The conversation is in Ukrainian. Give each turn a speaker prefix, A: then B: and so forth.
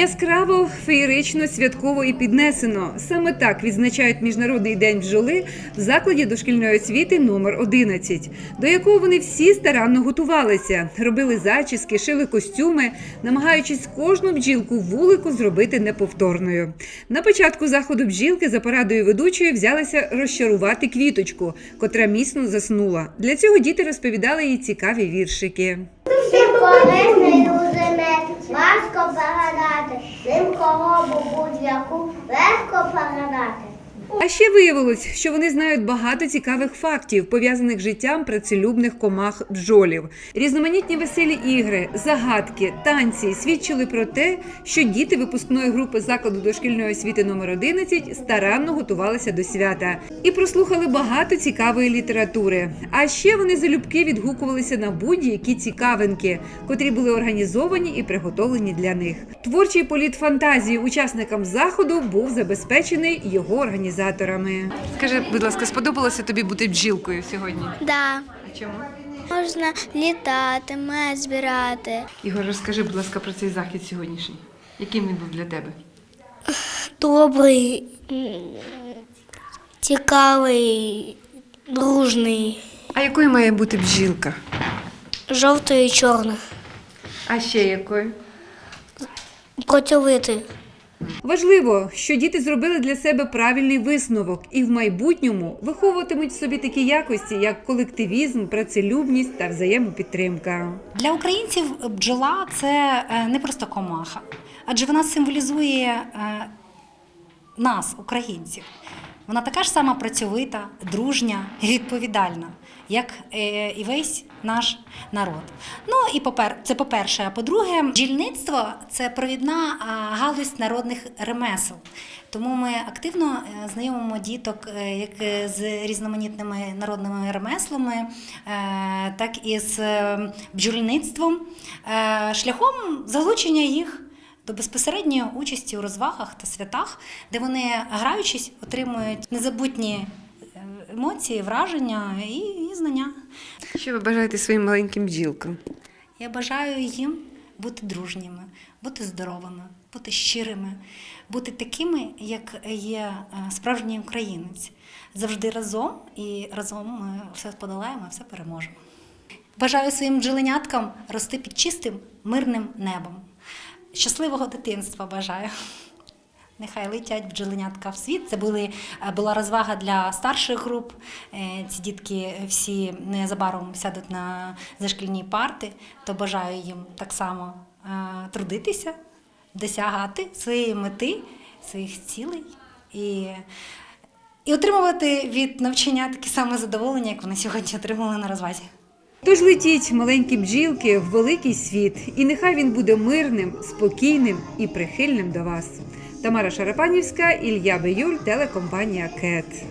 A: Яскраво, феєрично, святково і піднесено. Саме так відзначають Міжнародний день бджоли в закладі дошкільної освіти номер 11, до якого вони всі старанно готувалися, робили зачіски, шили костюми, намагаючись кожну бджілку вулику зробити неповторною. На початку заходу бджілки за порадою ведучої взялися розчарувати квіточку, котра міцно заснула. Для цього діти розповідали їй цікаві віршики.
B: Важко передати, тим, кого будь-яку легко.
A: А ще виявилось, що вони знають багато цікавих фактів, пов'язаних з життям працелюбних комах бджолів. Різноманітні веселі ігри, загадки, танці свідчили про те, що діти випускної групи закладу дошкільної освіти номер 11 старанно готувалися до свята і прослухали багато цікавої літератури. А ще вони залюбки відгукувалися на будь-які цікавинки, котрі були організовані і приготовлені для них. Творчий політ фантазії учасникам заходу був забезпечений його організаторами. Скажи, будь ласка, сподобалося тобі бути бджілкою сьогодні?
C: Да.
A: А чому?
C: Можна літати, мед збирати.
A: Ігор, розкажи, будь ласка, про цей захід сьогоднішній. Яким він був для тебе?
C: Добрий, цікавий, дружний,
A: А якою має бути бджілка?
C: жовтий і чорний.
A: А ще якою?
C: Працьовитий.
A: Важливо, що діти зробили для себе правильний висновок і в майбутньому виховуватимуть в собі такі якості, як колективізм, працелюбність та взаємопідтримка.
D: Для українців бджола це е, не просто комаха, адже вона символізує е, нас, українців. Вона така ж сама працьовита, дружня і відповідальна, як е, і весь наш народ. Ну і попер, це по-перше. А по-друге, бджільництво це провідна галузь народних ремесел. Тому ми активно е, знайомимо діток е, як з різноманітними народними ремеслами, так і з бджільництвом, шляхом залучення їх до безпосередньої участі у розвагах та святах, де вони, граючись, отримують незабутні е, емоції, враження і, і знання.
A: Що ви бажаєте своїм маленьким бджілкам?
D: Я бажаю їм бути дружніми, бути здоровими, бути щирими, бути такими, як є е, справжній українець. Завжди разом і разом ми все подолаємо, все переможемо. Бажаю своїм бджоленяткам рости під чистим, мирним небом. Щасливого дитинства бажаю. Нехай летять бджоленятка в світ. Це були, е, була розвага для старших груп. Е, Ці дітки всі незабаром сядуть на зашкільні парти, то бажаю їм так само е, трудитися, досягати своєї мети, своїх цілей і, і отримувати від навчання таке саме задоволення, як вони сьогодні отримали на розвазі.
A: Тож летіть, маленькі бджілки, в великий світ, і нехай він буде мирним, спокійним і прихильним до вас. Тамара Шарапанівська, Ілля Беюль, телекомпанія КЕТ.